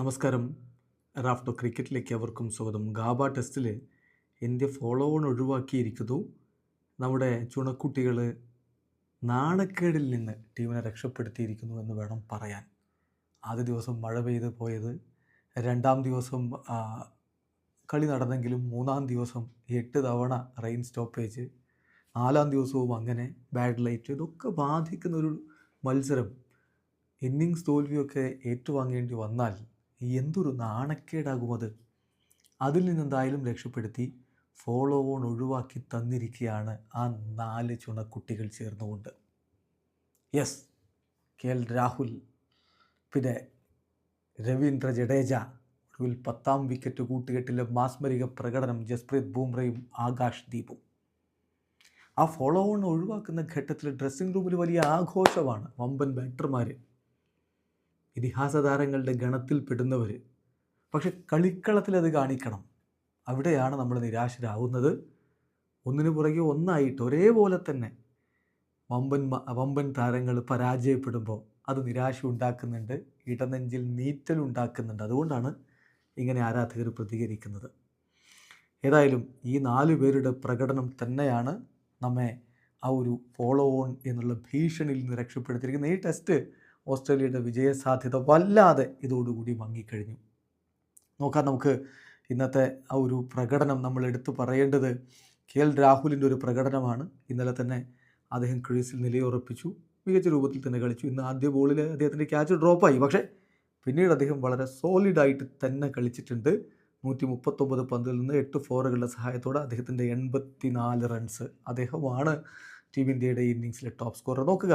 നമസ്കാരം. റാഫ്റ്റോ ക്രിക്കറ്റിലേക്ക് അവർക്കും സ്വാഗതം. ഗാബ ടെസ്റ്റിൽ ഇന്ത്യ ഫോളോ ഓൺ ഒഴിവാക്കിയിരിക്കുന്നു. നമ്മുടെ ചുണക്കുട്ടികൾ നാണക്കേടിൽ നിന്ന് ടീമിനെ രക്ഷപ്പെടുത്തിയിരിക്കുന്നു എന്ന് വേണം പറയാൻ. ആദ്യ ദിവസം മഴ പെയ്ത് പോയത് രണ്ടാം ദിവസം കളി നടന്നെങ്കിലും മൂന്നാം ദിവസം എട്ട് തവണ റെയിൻ സ്റ്റോപ്പേജ് നാലാം ദിവസവും അങ്ങനെ ബാഡ് ലൈറ്റ്. ഇതൊക്കെ ബാധിക്കുന്ന ഒരു മത്സരം. ഇന്നിങ്സ് തോൽവിയൊക്കെ ഏറ്റുവാങ്ങേണ്ടി വന്നാൽ എന്തൊരു നാണക്കേടാകും അത്. അതിൽ നിന്നെന്തായാലും രക്ഷപ്പെടുത്തി ഫോളോ ഓൺ ഒഴിവാക്കി തന്നിരിക്കുകയാണ് ആ നാല് ചുണക്കുട്ടികൾ ചേർന്നുകൊണ്ട്. യെസ് കെ എൽ രാഹുൽ പിന്നെ രവീന്ദ്ര ജഡേജ. ഒടുവിൽ പത്താം വിക്കറ്റ് കൂട്ടുകെട്ടിലെ മാസ്മരിക പ്രകടനം ജസ്പ്രീത് ബൂംറയും ആകാശ് ദീപും. ആ ഫോളോ ഓൺ ഒഴിവാക്കുന്ന ഘട്ടത്തിൽ ഡ്രസ്സിംഗ് റൂമിൽ വലിയ ആഘോഷമാണ്. വമ്പൻ ബാറ്റർമാർ ഇതിഹാസ താരങ്ങളുടെ ഗണത്തിൽപ്പെടുന്നവർ പക്ഷെ കളിക്കളത്തിൽ അത് കാണിക്കണം. അവിടെയാണ് നമ്മൾ നിരാശരാകുന്നത് ഒന്നിനു പുറകെ ഒന്നായിട്ട് ഒരേപോലെ തന്നെ വമ്പൻ വമ്പൻ താരങ്ങൾ പരാജയപ്പെടുമ്പോൾ അത് നിരാശ ഉണ്ടാക്കുന്നുണ്ട് ഇടനെഞ്ചിൽ നീറ്റൽ ഉണ്ടാക്കുന്നുണ്ട്. അതുകൊണ്ടാണ് ഇങ്ങനെ ആരാധകർ പ്രതികരിക്കുന്നത്. ഏതായാലും ഈ നാല് പേരുടെ പ്രകടനം തന്നെയാണ് നമ്മെ ആ ഒരു ഫോളോ ഓൺ എന്നുള്ള ഭീഷണിയിൽ നിന്ന് രക്ഷപ്പെടുത്തിയിരിക്കുന്നത്. ഈ ടെസ്റ്റ് ഓസ്ട്രേലിയയുടെ വിജയസാധ്യത വല്ലാതെ ഇതോടുകൂടി മങ്ങിക്കഴിഞ്ഞു. നോക്കാം നമുക്ക് ഇന്നത്തെ ആ ഒരു പ്രകടനം നമ്മൾ എടുത്തു പറയേണ്ടത് കെ എൽ രാഹുലിന്റെ ഒരു പ്രകടനമാണ്. ഇന്നലെ തന്നെ അദ്ദേഹം ക്രീസിൽ നിലയുറപ്പിച്ചു. മികച്ച രൂപത്തിൽ തന്നെ കളിച്ചു. ഇന്ന് ആദ്യ ബോളിൽ അദ്ദേഹത്തിന്റെ ക്യാച്ച് ഡ്രോപ്പായി. പക്ഷേ പിന്നീട് അദ്ദേഹം വളരെ സോളിഡായിട്ട് തന്നെ കളിച്ചിട്ടുണ്ട്. നൂറ്റി മുപ്പത്തൊമ്പത് പന്തിൽ നിന്ന് എട്ട് ഫോറുകളുടെ സഹായത്തോടെ അദ്ദേഹത്തിന്റെ എൺപത്തി നാല് റൺസ് അദ്ദേഹമാണ് ടീം ഇന്ത്യയുടെ ഇന്നിങ്സിലെ ടോപ്പ് സ്കോറർ. നോക്കുക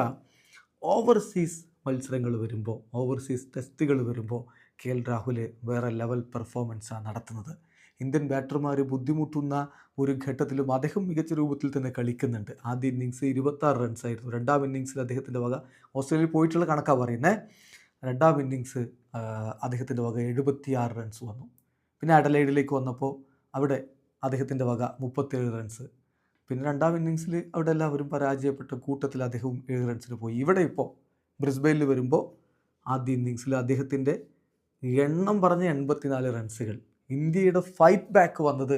ഓവർസീസ് മത്സരങ്ങൾ വരുമ്പോൾ ഓവർസീസ് ടെസ്റ്റുകൾ വരുമ്പോൾ കെ എൽ രാഹുൽ വേറെ ലെവൽ പെർഫോമൻസാണ് നടത്തുന്നത്. ഇന്ത്യൻ ബാറ്റർമാർ ബുദ്ധിമുട്ടുന്ന ഒരു ഘട്ടത്തിലും അദ്ദേഹം മികച്ച രൂപത്തിൽ തന്നെ കളിക്കുന്നുണ്ട്. ആദ്യ ഇന്നിങ്സ് ഇരുപത്താറ് റൺസായിരുന്നു രണ്ടാം ഇന്നിങ്സിൽ അദ്ദേഹത്തിന്റെ വക ഓസ്ട്രേലിയയിൽ പോയിട്ടുള്ള കണക്കാണ് പറയുന്നത് രണ്ടാം ഇന്നിങ്സ് അദ്ദേഹത്തിന്റെ വക എഴുപത്തിയാറ് റൺസ് വന്നു. പിന്നെ അഡലൈഡിലേക്ക് വന്നപ്പോൾ അവിടെ അദ്ദേഹത്തിന്റെ വക മുപ്പത്തേഴ് റൺസ് പിന്നെ രണ്ടാം ഇന്നിങ്സിൽ അവിടെ എല്ലാവരും പരാജയപ്പെട്ട കൂട്ടത്തിൽ അദ്ദേഹവും ഏഴ് റൺസിന് പോയി. ഇവിടെ ഇപ്പോൾ ബ്രിസ്ബെയിൽ വരുമ്പോൾ ആദ്യ ഇന്നിങ്സിൽ അദ്ദേഹത്തിന്റെ എണ്ണം പറഞ്ഞ എൺപത്തിനാല് റൺസുകൾ. ഇന്ത്യയുടെ ഫൈറ്റ് ബാക്ക് വന്നത്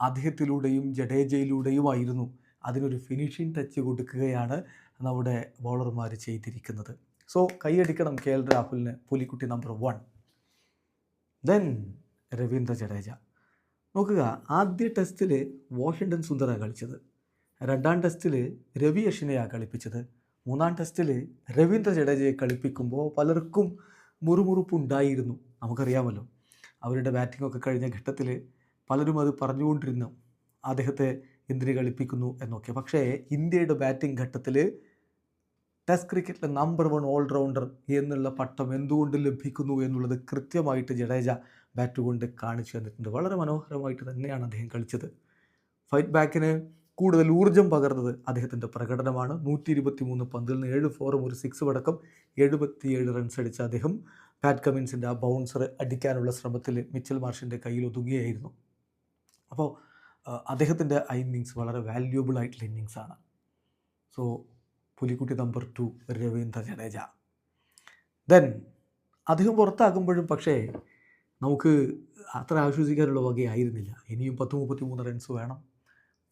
അദ്ദേഹത്തിലൂടെയും ജഡേജയിലൂടെയുമായിരുന്നു. അതിനൊരു ഫിനിഷിംഗ് ടച്ച് കൊടുക്കുകയാണ് നമ്മുടെ ബോളർമാർ ചെയ്തിരിക്കുന്നത്. സോ കൈയടിക്കണം കെ എൽ രാഹുലിന് പുലിക്കുട്ടി number one then Ravindra Jadeja. നോക്കുക. ആദ്യ ടെസ്റ്റിൽ വാഷിങ്ടൺ സുന്ദര കളിച്ചത്. രണ്ടാം ടെസ്റ്റിൽ രവി അശ്വിനെയാണ് കളിപ്പിച്ചത്. മൂന്നാം ടെസ്റ്റിൽ രവീന്ദ്ര ജഡേജയെ കളിപ്പിക്കുമ്പോൾ പലർക്കും മുറുമുറുപ്പുണ്ടായിരുന്നു. നമുക്കറിയാമല്ലോ അവരുടെ ബാറ്റിംഗ് ഒക്കെ കഴിഞ്ഞ ഘട്ടത്തിൽ പലരും അത് പറഞ്ഞുകൊണ്ടിരുന്നു. അദ്ദേഹത്തെ എന്തിനു കളിപ്പിക്കുന്നു എന്നൊക്കെ. പക്ഷേ ഇന്ത്യയുടെ ബാറ്റിംഗ് ഘട്ടത്തിൽ ടെസ്റ്റ് ക്രിക്കറ്റിലെ നമ്പർ വൺ ഓൾറൗണ്ടർ എന്നുള്ള പട്ടം എന്തുകൊണ്ട് ലഭിക്കുന്നു എന്നുള്ളത് കൃത്യമായിട്ട് ജഡേജ ബാറ്റ് കൊണ്ട് കാണിച്ചു തന്നിട്ടുണ്ട്. വളരെ മനോഹരമായിട്ട് തന്നെയാണ് അദ്ദേഹം കളിച്ചത്. ഫൈറ്റ് ബാക്കിന് കൂടുതൽ ഊർജം പകർന്നത് അദ്ദേഹത്തിന്റെ പ്രകടനമാണ്. നൂറ്റി ഇരുപത്തി മൂന്ന് പന്തിൽ നിന്ന് ഏഴ് ഫോറും ഒരു സിക്സും അടക്കം എഴുപത്തിയേഴ് റൺസ് അടിച്ച അദ്ദേഹം പാറ്റ് കമിൻസിന്റെ ആ ബൗൺസർ അടിക്കാനുള്ള ശ്രമത്തിൽ മിച്ചൽ മാർഷിന്റെ കയ്യിൽ ഒതുങ്ങുകയായിരുന്നു. അപ്പോൾ അദ്ദേഹത്തിന്റെ ആ ഇന്നിങ്സ് വളരെ വാല്യൂബിൾ ആയിട്ടുള്ള ഇന്നിങ്സാണ് so പുലിക്കുട്ടി number two Ravindra Jadeja. Then അദ്ദേഹം പുറത്താകുമ്പോഴും പക്ഷേ നമുക്ക് അത്ര ആശ്വസിക്കാനുള്ള വകയായിരുന്നില്ല. ഇനിയും പത്ത് മുപ്പത്തി മൂന്ന് റൺസ് വേണം.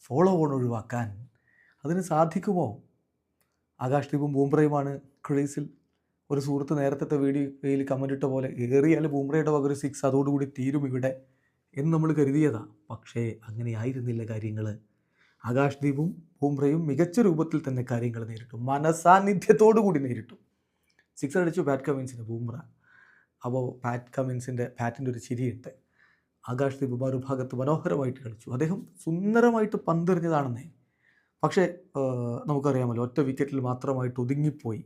ഫോളോ ഓൺ ഒഴിവാക്കാൻ അതിന് സാധിക്കുമോ? ആകാശ് ദീപും ബൂംബ്രയുമാണ് ക്രീസിൽ. ഒരു സുഹൃത്ത് നേരത്തെ വീഡിയോയിൽ കമന്റ് ഇട്ട പോലെ ഏറിയാൽ ബൂംബ്രയുടെ വക ഒരു സിക്സ് അതോടുകൂടി തീരും ഇവിടെ എന്ന് നമ്മൾ കരുതിയതാണ് പക്ഷേ അങ്ങനെ ആയിരുന്നില്ല കാര്യങ്ങൾ ആകാശ് ബുംറയും മികച്ച രൂപത്തിൽ തന്നെ കാര്യങ്ങൾ നേരിട്ടു. മനസാന്നിധ്യത്തോടു കൂടി നേരിട്ടു. സിക്സർ അടിച്ചു പാറ്റ് കമിൻസിന് ബൂംറ അപ്പോൾ പാറ്റ് കമിൻസിന്റെ പാറ്റിന്റെ ഒരു ചിരിയുണ്ട്. ആകാശ് മറുഭാഗത്ത് മനോഹരമായിട്ട് കളിച്ചു. അദ്ദേഹം സുന്ദരമായിട്ട് പന്തെറിഞ്ഞതാണെന്നേ. പക്ഷേ നമുക്കറിയാമല്ലോ ഒറ്റ വിക്കറ്റിൽ മാത്രമായിട്ട് ഒതുങ്ങിപ്പോയി.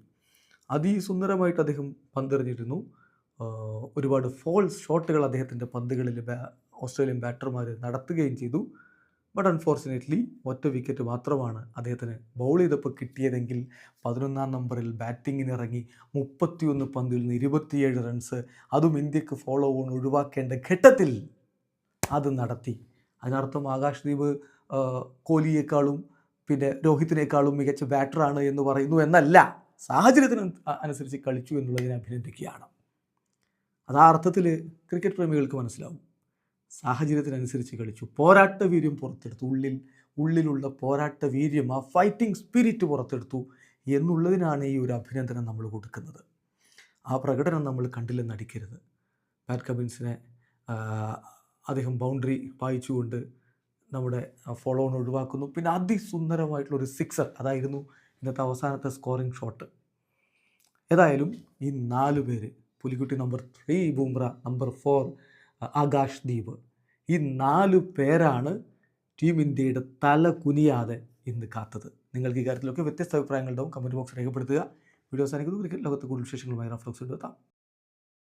അതിസുന്ദരമായിട്ട് അദ്ദേഹം പന്തെറിഞ്ഞിരുന്നു. ഒരുപാട് ഫോൾസ് ഷോട്ടുകൾ അദ്ദേഹത്തിന്റെ പന്തുകളിൽ ഓസ്ട്രേലിയൻ ബാറ്റർമാർ നടത്തുകയും ചെയ്തു. ബട്ട് അൺഫോർച്ചുനേറ്റ്ലി ഒറ്റ വിക്കറ്റ് മാത്രമാണ് അദ്ദേഹത്തിന് ബൗൾ ചെയ്തപ്പോൾ കിട്ടിയതെങ്കിൽ പതിനൊന്നാം നമ്പറിൽ ബാറ്റിങ്ങിന് ഇറങ്ങി മുപ്പത്തിയൊന്ന് പന്തിൽ നിന്ന് ഇരുപത്തിയേഴ് റൺസ് അതും ഇന്ത്യയ്ക്ക് ഫോളോ ഓൺ ഒഴിവാക്കേണ്ട ഘട്ടത്തിൽ അത് നടത്തി. അതിനർത്ഥം ആകാശ്ദീപ് കോഹ്ലിയേക്കാളും പിന്നെ രോഹിത്തിനേക്കാളും മികച്ച ബാറ്ററാണ് എന്ന് പറയുന്നു എന്നല്ല. സാഹചര്യത്തിന് അനു- അനുസരിച്ച് കളിച്ചു എന്നുള്ളതിനെ അഭിനന്ദിക്കുകയാണ്. അത് അർത്ഥത്തിൽ ക്രിക്കറ്റ് പ്രേമികൾക്ക് മനസ്സിലാവും. സാഹചര്യത്തിനനുസരിച്ച് കളിച്ചു. പോരാട്ട വീര്യം പുറത്തെടുത്തു. ഉള്ളിൽ ഉള്ളിലുള്ള പോരാട്ട വീര്യം ആ ഫൈറ്റിംഗ് സ്പിരിറ്റ് പുറത്തെടുത്തു എന്നുള്ളതിനാണ് ഈ ഒരു അഭിനന്ദനം നമ്മൾ കൊടുക്കുന്നത്. ആ പ്രകടനം നമ്മൾ കണ്ടില്ലെന്ന് അടിക്കരുത് പാറ്റ് കബിൻസിനെ അദ്ദേഹം ബൗണ്ടറി വായിച്ചുകൊണ്ട് നമ്മുടെ ഫോളോ ഓൺ ഒഴിവാക്കുന്നു. പിന്നെ അതിസുന്ദരമായിട്ടുള്ള ഒരു സിക്സർ അതായിരുന്നു ഇന്നത്തെ അവസാനത്തെ സ്കോറിംഗ് ഷോട്ട് ഏതായാലും ഈ നാല് പേര് പുലിക്കുട്ടി number three Bumrah number four Akash Deep. ഈ നാല് പേരാണ് ടീം ഇന്ത്യയുടെ തല കുനിയാതെ ഇന്ന് കാത്തത്. നിങ്ങൾക്ക് ഈ കാര്യത്തിലൊക്കെ വ്യത്യസ്ത അഭിപ്രായങ്ങളുണ്ടാവും. കമന്റ് ബോക്സ് രേഖപ്പെടുത്തുക. വീഡിയോസ് അവസാനിക്കുന്നു. ക്രിക്കറ്റ് ലോകത്ത് കൂടുതൽ വിശേഷങ്ങളുമായി റഫ്ലോക്സ് എടുത്താം